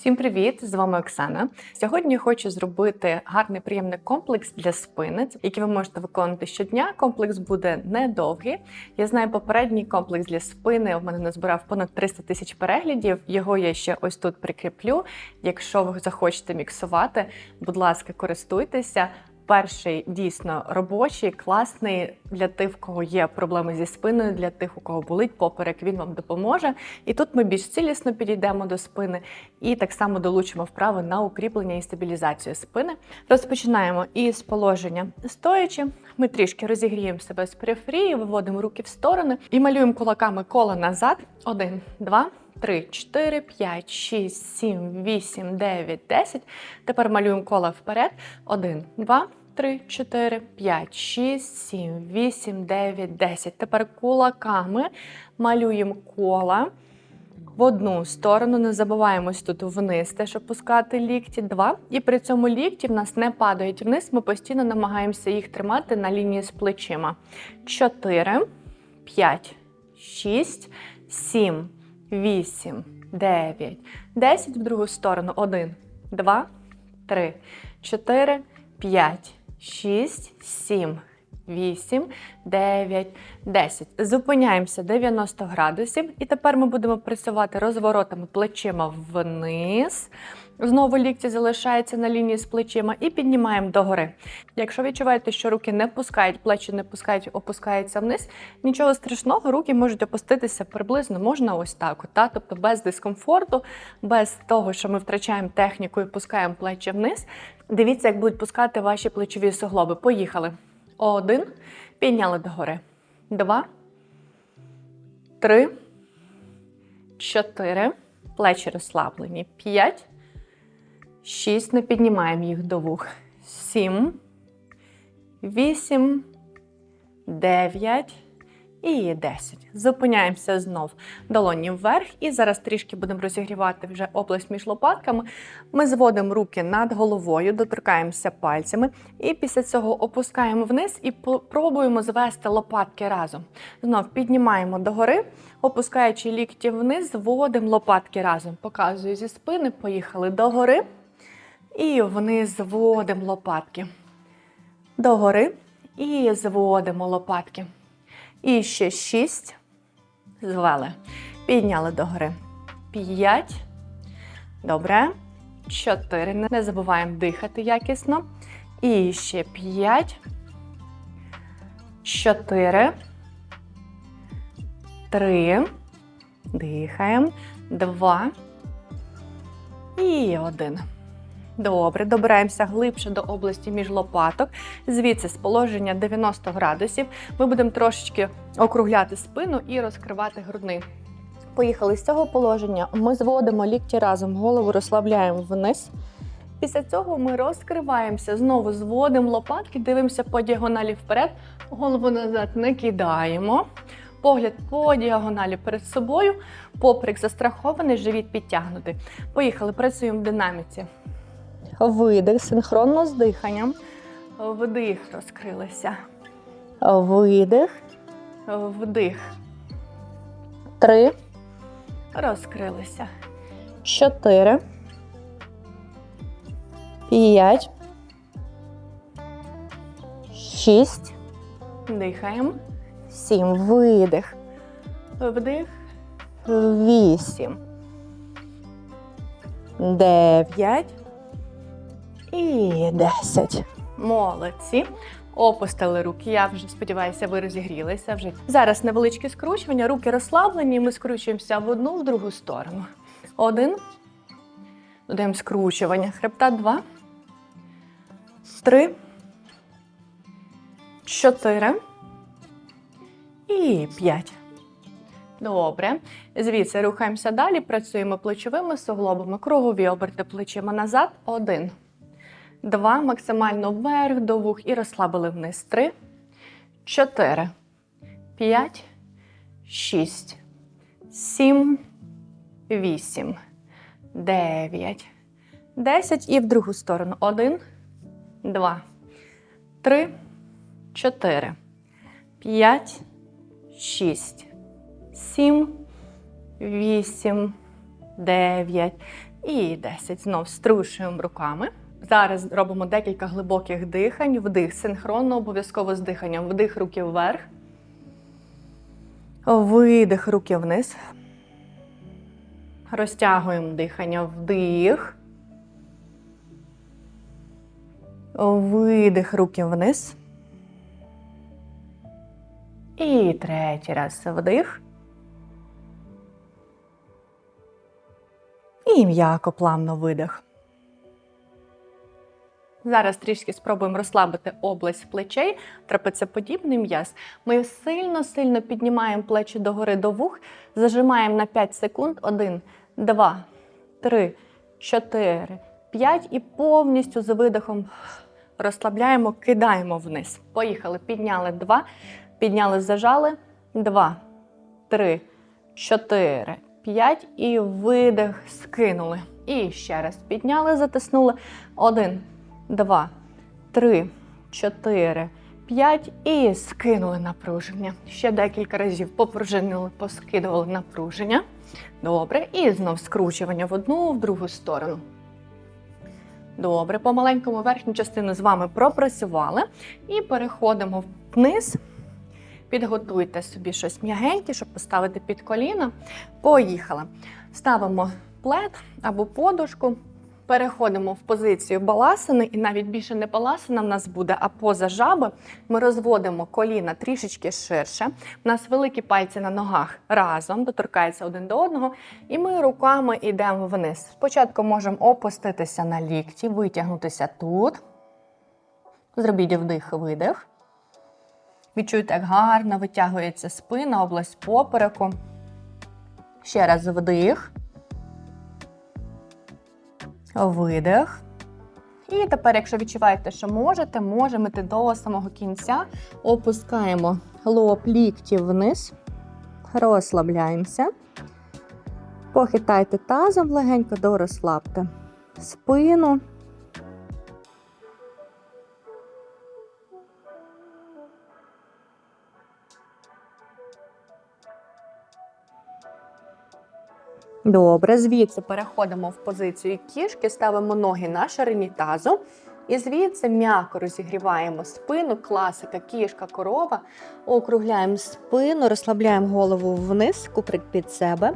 Всім привіт! З вами Оксана. Сьогодні хочу зробити гарний приємний комплекс для спини, який ви можете виконувати щодня. Комплекс буде недовгий. Я знаю, попередній комплекс для спини у мене назбирав понад 300 тисяч переглядів. Його я ще ось тут прикріплю. Якщо ви захочете міксувати, будь ласка, користуйтеся. Перший дійсно робочий, класний для тих, в кого є проблеми зі спиною, для тих, у кого болить поперек, він вам допоможе. І тут ми більш цілісно підійдемо до спини і так само долучимо вправи на укріплення і стабілізацію спини. Розпочинаємо із положення стоячи. Ми трішки розігріємо себе з периферії, виводимо руки в сторони і малюємо кулаками коло назад. Один, два. 3, 4, 5, 6, 7, 8, 9, 10. Тепер малюємо коло вперед. 1, 2, 3, 4, 5, 6, 7, 8, 9, 10. Тепер кулаками малюємо кола в одну сторону. Не забуваємось тут вниз, теж опускати лікті. Два. І при цьому лікті в нас не падають вниз. Ми постійно намагаємося їх тримати на лінії з плечима. 4, 5, 6, 7, 8, 9, 10 в другу сторону. 1, 2, 3, 4, 5, 6, 7, 8, 9, 10. Зупиняємося 90 градусів. І тепер ми будемо працювати розворотами плечима вниз. Знову лікті залишаються на лінії з плечима і піднімаємо догори. Якщо відчуваєте, що руки не пускають, плечі не пускають, опускаються вниз, нічого страшного, руки можуть опуститися приблизно можна ось так. Та? Тобто без дискомфорту, без того, що ми втрачаємо техніку і пускаємо плечі вниз. Дивіться, як будуть пускати ваші плечові суглоби. Поїхали. Один. Підняли догори. Два. Три. Чотири. Плечі розслаблені. П'ять. Шість. Не піднімаємо їх до вух. Сім. Вісім. Дев'ять. І 10. Зупиняємося знов долоні вверх. І зараз трішки будемо розігрівати вже область між лопатками. Ми зводимо руки над головою, доторкаємося пальцями. І після цього опускаємо вниз і пробуємо звести лопатки разом. Знов піднімаємо догори, опускаючи лікті вниз, зводимо лопатки разом. Показую зі спини, поїхали догори. І вниз зводимо лопатки. Догори. І зводимо лопатки. І ще шість. Звели. Підняли догори. П'ять. Добре. Чотири. Не забуваємо дихати якісно. І ще п'ять. Чотири. Три. Дихаємо. Два. І один. Добре, добираємося глибше до області між лопаток. Звідси з положення 90 градусів. Ми будемо трошечки округляти спину і розкривати грудни. Поїхали з цього положення. Ми зводимо лікті разом, голову розслабляємо вниз. Після цього ми розкриваємося, знову зводимо лопатки, дивимося по діагоналі вперед, голову назад не кидаємо. Погляд по діагоналі перед собою, поприк застрахований, живіт підтягнутий. Поїхали, працюємо в динаміці. Видих синхронно з диханням. Вдих, розкрилися. Видих. Вдих. Три. Розкрилися. Чотири. П'ять. Шість. Дихаємо. Сім. Видих. Вдих. Вісім. Дев'ять. І 10. Молодці. Опустили руки. Я вже сподіваюся, ви розігрілися вже. Зараз невеличке скручування, руки розслаблені. Ми скручуємося в одну, в другу сторону. Один. Додаємо скручування. Хребта два. Три. Чотири. І п'ять. Добре. Звідси рухаємося далі. Працюємо плечовими суглобами. Кругові оберти плечима назад. Один. Два. Максимально вверх до вух і розслабили вниз. Три, чотири, п'ять, шість, сім, вісім, дев'ять, десять. І в другу сторону. Один, два, три, чотири, п'ять, шість, сім, вісім, дев'ять, І 10. Знов струшуємо руками. Зараз робимо декілька глибоких дихань. Вдих синхронно, обов'язково з диханням. Вдих руки вверх. Видих руки вниз. Розтягуємо дихання. Вдих. Видих руки вниз. І третій раз вдих. І м'яко плавно видих. Зараз трішки спробуємо розслабити область плечей, трапецеподібний м'яз. Ми сильно-сильно піднімаємо плечі догори до вух, зажимаємо на 5 секунд. 1, 2, 3, 4, 5 і повністю з видихом розслабляємо, кидаємо вниз. Поїхали. Підняли 2, підняли, зажали. 2, 3, 4, 5 і видих, скинули. І ще раз підняли, затиснули. 1, 2, 3, 4, 5 і скинули напруження. Ще декілька разів попружинили, поскидували напруження. Добре. І знов скручування в одну, в другу сторону. Добре, помаленькому верхню частину з вами пропрацювали. І переходимо вниз. Підготуйте собі щось м'ягеньке, щоб поставити під коліна. Поїхали. Ставимо плед або подушку. Переходимо в позицію баласини, і навіть більше не баласина в нас буде, а поза жаби. Ми розводимо коліна трішечки ширше. У нас великі пальці на ногах разом доторкаються один до одного, і ми руками йдемо вниз. Спочатку можемо опуститися на лікті, витягнутися тут. Зробіть вдих-видих. Відчуйте, як гарно витягується спина, область попереку. Ще раз вдих. Видих. І тепер, якщо відчуваєте, що можете, можемо йти до самого кінця. Опускаємо лоб ліктів вниз, розслабляємося. Похитайте тазом легенько, дорозслабте спину. Добре, звідси переходимо в позицію кішки, ставимо ноги на ширині тазу. І звідси м'яко розігріваємо спину, класика, кішка, корова. Округляємо спину, розслабляємо голову вниз, куприк під себе.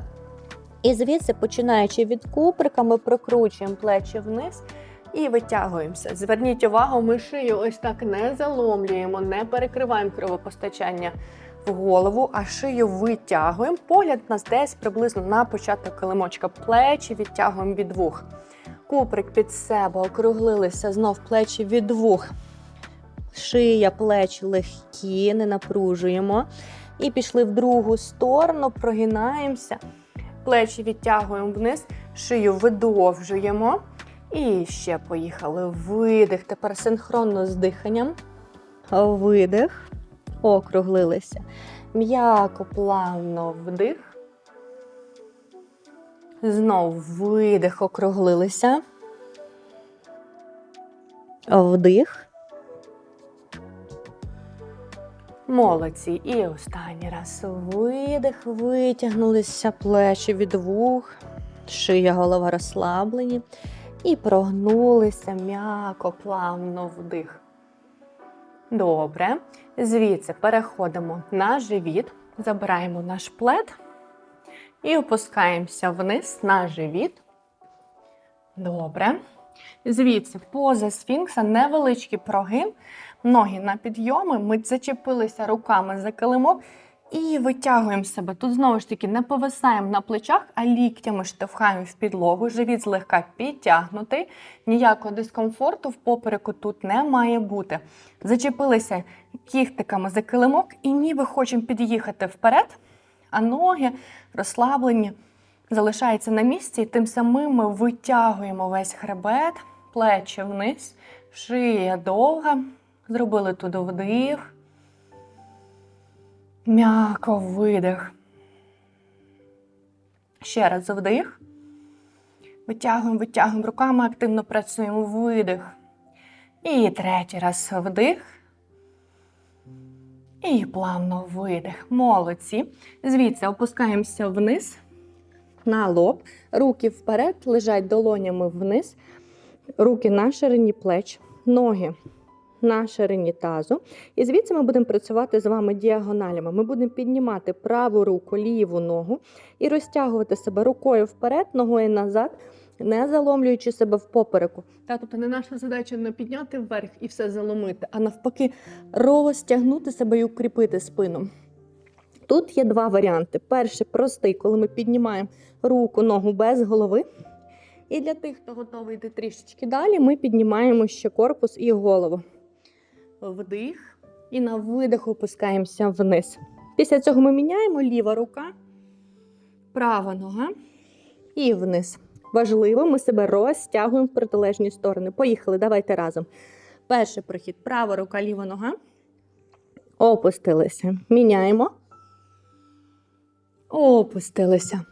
І звідси, починаючи від куприка, ми прокручуємо плечі вниз і витягуємося. Зверніть увагу, ми шию ось так не заломлюємо, не перекриваємо кровопостачання голову, а шию витягуємо. Погляд у нас десь приблизно на початок килимочка. Плечі відтягуємо від вух. Куприк під себе, округлилися, знов плечі від вух. Шия, плечі легкі, не напружуємо. І пішли в другу сторону, прогинаємося. Плечі відтягуємо вниз, шию видовжуємо. І ще поїхали. Видих. Тепер синхронно з диханням. Видих округлилися. М'яко, плавно вдих. Знов видих, округлилися. Вдих. Молодці. І останній раз видих, витягнулися плечі від вух, шия, голова розслаблені. І прогнулися м'яко, плавно вдих. Добре. Звідси переходимо на живіт, забираємо наш плед і опускаємося вниз на живіт. Добре. Звідси, поза сфінкса, невеличкий прогин, ноги на підйоми. Ми зачепилися руками за килимок і витягуємо себе. Тут знову ж таки не повисаємо на плечах, а ліктями штовхаємо в підлогу. Живіт злегка підтягнутий. Ніякого дискомфорту в попереку тут не має бути. Зачепилися кіхтиками за килимок і ніби хочемо під'їхати вперед, а ноги розслаблені, залишаються на місці, і тим самим ми витягуємо весь хребет, плечі вниз, шия довга. Зробили туди вдих. М'яко видих. Ще раз вдих. Витягуємо, витягуємо руками, активно працюємо видих. І третій раз вдих. І плавно видих. Молодці. Звідси опускаємося вниз. на лоб, руки вперед, лежать долонями вниз, руки на ширині плеч, ноги на ширині тазу. І звідси ми будемо працювати з вами діагоналями. Ми будемо піднімати праву руку, ліву ногу і розтягувати себе рукою вперед, ногою назад, не заломлюючи себе в попереку. Та, тобто не наша задача не підняти вверх і все заломити, а навпаки, розтягнути себе і укріпити спину. Тут є два варіанти. Перший простий, коли ми піднімаємо руку, ногу без голови. І для тих, хто готовий йти трішечки далі, ми піднімаємо ще корпус і голову. Вдих. І на видих опускаємося вниз. Після цього ми міняємо ліва рука, права нога і вниз. Важливо, ми себе розтягуємо в протилежні сторони. Поїхали, давайте разом. Перший прохід. Права рука, ліва нога. Опустилися. Міняємо. Опустилися.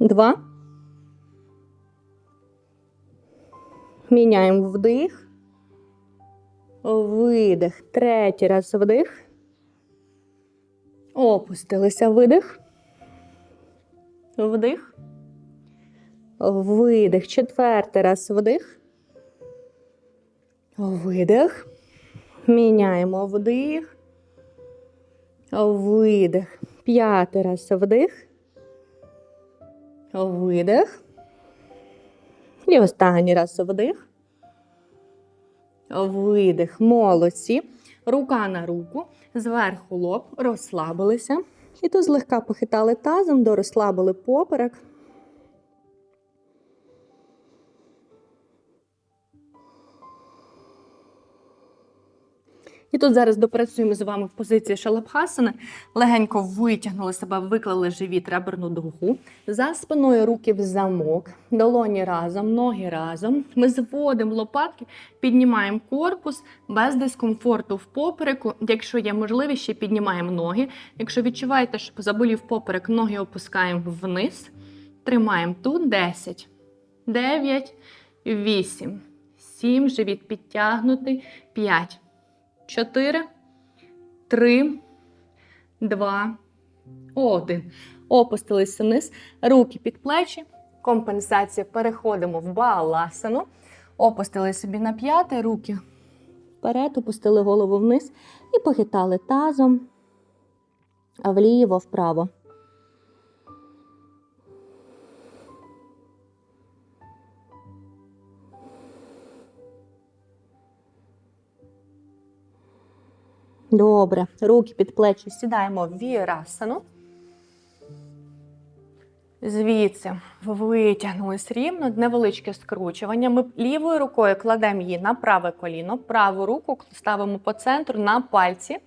Два. Міняємо вдих. Видих. Третій раз вдих. Опустилися. Видих. Вдих. Видих. Четвертий раз вдих. Видих. Міняємо вдих. Видих. П'ятий раз вдих. Видих. І останній раз вдих. Видих. Молодці. Рука на руку. Зверху лоб. Розслабилися. І тут злегка похитали тазом, дорозслабили поперек. І тут зараз допрацюємо з вами в позиції шалабхасани. Легенько витягнули себе, виклали живіт, реберну дугу. За спиною руки в замок, долоні разом, ноги разом. Ми зводимо лопатки, піднімаємо корпус без дискомфорту в попереку. Якщо є можливість, ще піднімаємо ноги. Якщо відчуваєте, що заболів поперек, ноги опускаємо вниз. Тримаємо тут 10, 9, 8, 7, живіт підтягнутий, 5. Чотири, три, два, один. Опустилися вниз. Руки під плечі. Компенсація. Переходимо в баласану. Опустили собі на п'яте, руки вперед, опустили голову вниз і похитали тазом вліво, Добре. Руки під плечі сідаємо в вірасану. Звідси витягнулись рівно, невеличке скручування. Ми лівою рукою кладемо її на праве коліно, праву руку ставимо по центру на пальці.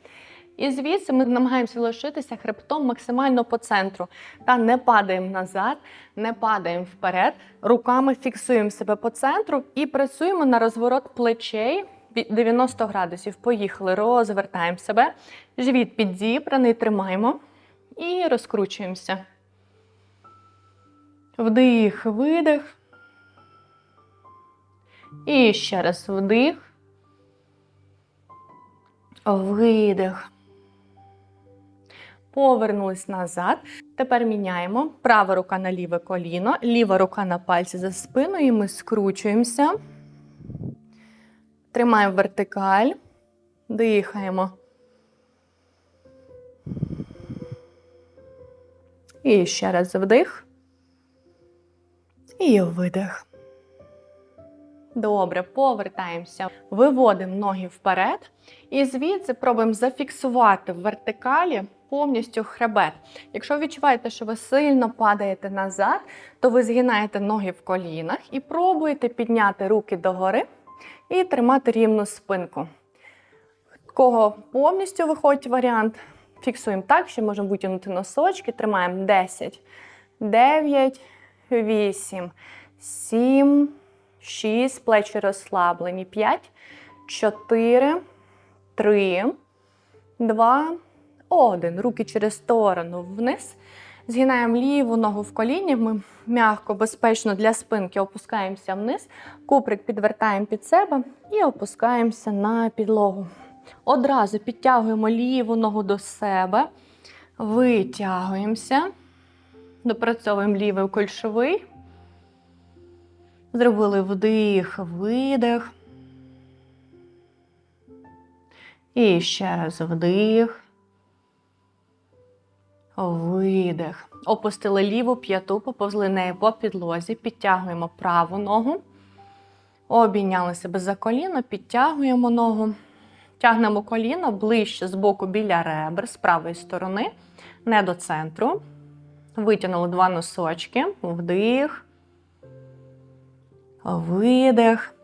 І звідси ми намагаємося лишитися хребтом максимально по центру. Та не падаємо назад, не падаємо вперед. Руками фіксуємо себе по центру і працюємо на розворот плечей 90 градусів. Поїхали, розвертаємо себе. Живіт підзібраний, тримаємо і розкручуємося. Вдих, видих. І ще раз вдих. Видих. Повернулись назад. Тепер міняємо. Права рука на ліве коліно, ліва рука на пальці за спиною. І ми скручуємося. Тримаємо вертикаль. Дихаємо. І ще раз вдих. І видих. Добре, повертаємося. Виводимо ноги вперед. І звідси пробуємо зафіксувати в вертикалі повністю хребет. Якщо відчуваєте, що ви сильно падаєте назад, то ви згинаєте ноги в колінах і пробуєте підняти руки догори і тримати рівну спинку. Кого повністю виходить варіант, фіксуємо так, що можемо витягнути носочки, тримаємо 10, 9, 8, 7, 6, плечі розслаблені, 5, 4, 3, 2, 1. Руки через сторону вниз. Згинаємо ліву ногу в коліні. Ми м'яко, безпечно для спинки опускаємося вниз. Куприк підвертаємо під себе і опускаємося на підлогу. Одразу підтягуємо ліву ногу до себе, витягуємося. Допрацьовуємо лівий кульшовий. Зробили вдих, видих. І ще раз вдих. Видих. Опустили ліву п'яту, поповзли нею по підлозі, підтягуємо праву ногу. Обійняли себе за коліно, підтягуємо ногу. Тягнемо коліно ближче з боку біля ребер з правої сторони, не до центру. Витягнули два носочки. Вдих. Видих.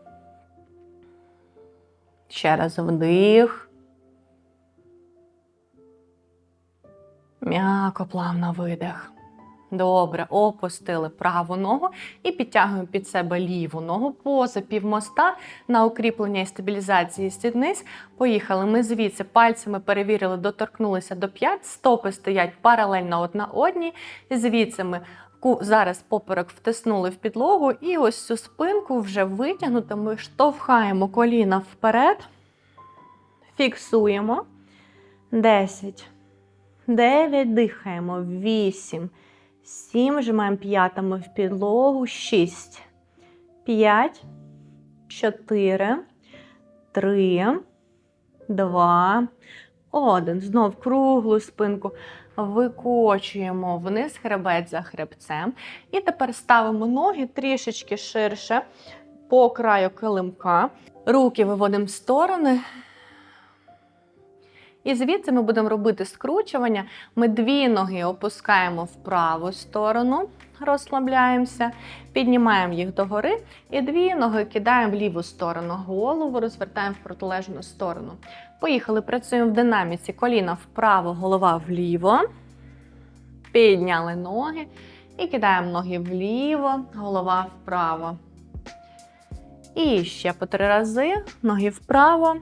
Ще раз вдих. М'яко, плавно видих. Добре, опустили праву ногу і підтягуємо під себе ліву ногу поза півмоста на укріплення і стабілізації сідниць. Поїхали. Ми звідси пальцями перевірили, доторкнулися до п'ять, стопи стоять паралельно одна одній. Звідси ми зараз поперек втиснули в підлогу, і ось цю спинку вже витягнуто. Ми штовхаємо коліна вперед, фіксуємо. 10. 9, дихаємо. 8. 7. Вжимаємо п'ятами в підлогу. 6. 5. 4. 3. 2. 1. Знов круглу спинку. Викочуємо вниз хребет за хребцем. І тепер ставимо ноги трішечки ширше по краю килимка. Руки виводимо в сторони. І звідси ми будемо робити скручування. Ми дві ноги опускаємо в праву сторону, розслабляємося, піднімаємо їх догори. І дві ноги кидаємо в ліву сторону. Голову розвертаємо в протилежну сторону. Поїхали, працюємо в динаміці. Коліна вправо, голова вліво. Підняли ноги. І кидаємо ноги вліво, голова вправо. І ще по три рази. Ноги вправо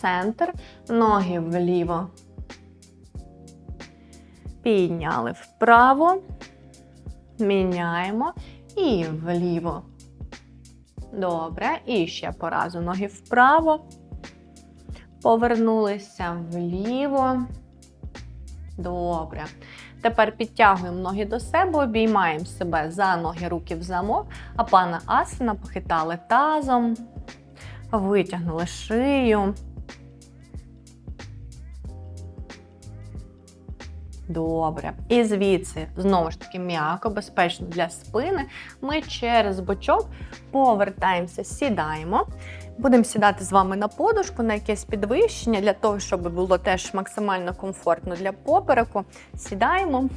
центр, ноги вліво. Підняли вправо, міняємо і вліво. Добре. І ще по разу ноги вправо. Повернулися вліво. Добре. Тепер підтягуємо ноги до себе, обіймаємо себе за ноги, руки в замок, а пана асана похитали тазом, витягнули шию. Добре. І звідси, знову ж таки, м'яко, безпечно для спини. Ми через бочок повертаємося, сідаємо. Будемо сідати з вами на подушку, на якесь підвищення, для того, щоб було теж максимально комфортно для попереку. Сідаємо.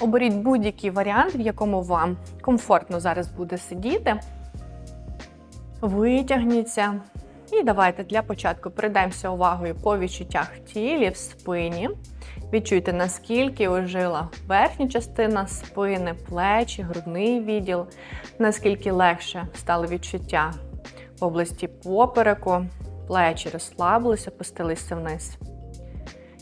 Оберіть будь-який варіант, в якому вам комфортно зараз буде сидіти. Витягніться. І давайте для початку передаємося увагою по відчуттях в тілі, в спині. Відчуйте, наскільки ожила верхня частина спини, плечі, грудний відділ, наскільки легше стали відчуття в області попереку, плечі розслабилися, опустилися вниз.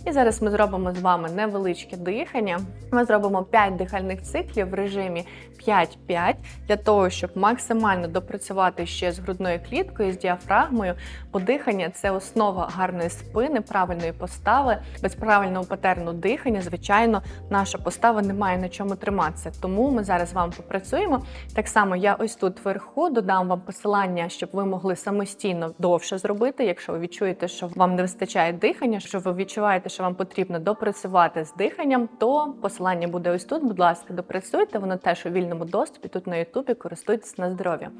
І зараз ми зробимо з вами невеличке дихання. Ми зробимо 5 дихальних циклів в режимі 5-5 для того, щоб максимально допрацювати ще з грудною кліткою, з діафрагмою. Бо дихання це основа гарної спини, правильної постави. Без правильного патерну дихання, звичайно, наша постава не має на чому триматися. Тому ми зараз з вами попрацюємо. Так само я ось тут вверху додам вам посилання, щоб ви могли самостійно довше зробити, якщо ви відчуєте, що вам не вистачає дихання, що ви відчуваєте, що вам потрібно допрацювати з диханням, то посилання буде ось тут. Будь ласка, допрацюйте, воно теж у вільному доступі. Тут на Ютубі користуйтесь на здоров'я.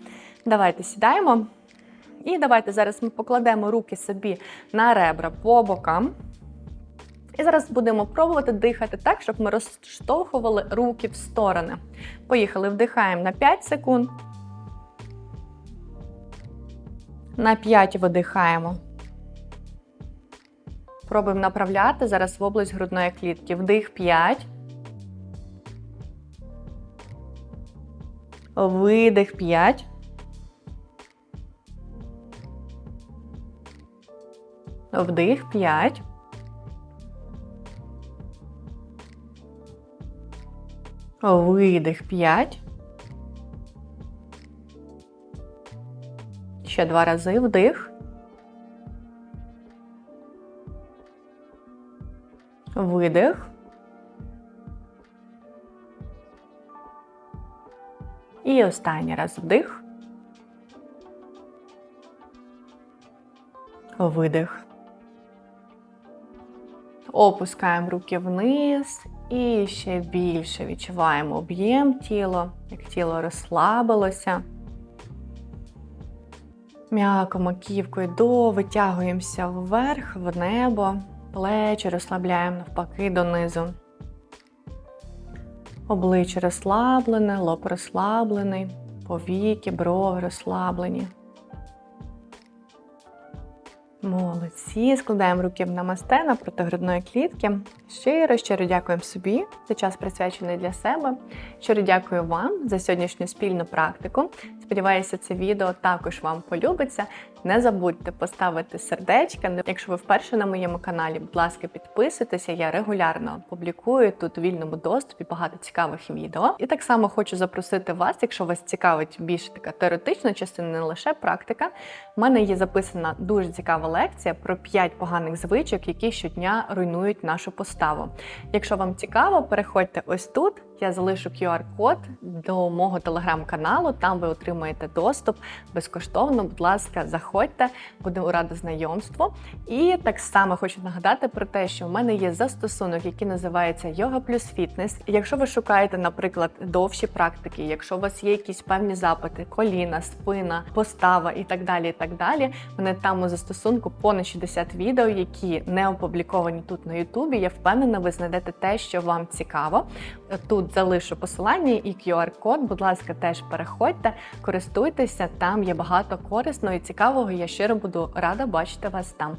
Давайте сідаємо. І давайте зараз ми покладемо руки собі на ребра по бокам. І зараз будемо пробувати дихати так, щоб ми розштовхували руки в сторони. Поїхали, вдихаємо на 5 секунд. На 5 видихаємо. Пробуємо направляти зараз в область грудної клітки. Вдих 5. Видих 5. Вдих 5. Видих 5. Ще два рази вдих. видих. І останній раз вдих. Видих. Опускаємо руки вниз і ще більше відчуваємо об'єм тіла, як тіло розслабилося. М'яко маківкою довитягуємося вверх в небо плечі розслабляємо навпаки донизу. Обличчя розслаблене, лоб розслаблений, повіки, брови розслаблені. Молодці, складаємо руки в намасте напроти грудної клітки. Щиро, щиро дякуємо собі за час присвячений для себе. Щиро дякую вам за сьогоднішню спільну практику. Сподіваюся, це відео також вам полюбиться. Не забудьте поставити сердечка. Якщо ви вперше на моєму каналі, будь ласка, підписуйтеся. Я регулярно публікую тут у вільному доступі багато цікавих відео. І так само хочу запросити вас, якщо вас цікавить більше така теоретична частина, не лише практика. У мене є записана дуже цікава лекція про 5 поганих звичок, які щодня руйнують нашу поставу. Якщо вам цікаво, переходьте ось тут. Я залишу QR-код до мого телеграм-каналу. Там ви отримаєте доступ безкоштовно. Будь ласка, заходьте, буду рада знайомству. І так само хочу нагадати про те, що в мене є застосунок, який називається Йога плюс фітнес. Якщо ви шукаєте, наприклад, довші практики, якщо у вас є якісь певні запити, коліна, спина, постава і так далі. і так далі, мене там у застосунку понад 60 відео, які не опубліковані тут на Ютубі. Я впевнена, ви знайдете те, що вам цікаво. Тут залишу посилання і QR-код. Будь ласка, теж переходьте, користуйтеся. Там є багато корисного і цікавого. Я щиро буду рада бачити вас там.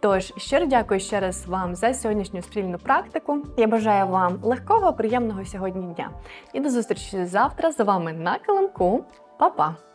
Тож щиро дякую ще раз вам за сьогоднішню спільну практику. Я бажаю вам легкого, приємного сьогодні дня. І до зустрічі завтра з вами на килимку. Па-па!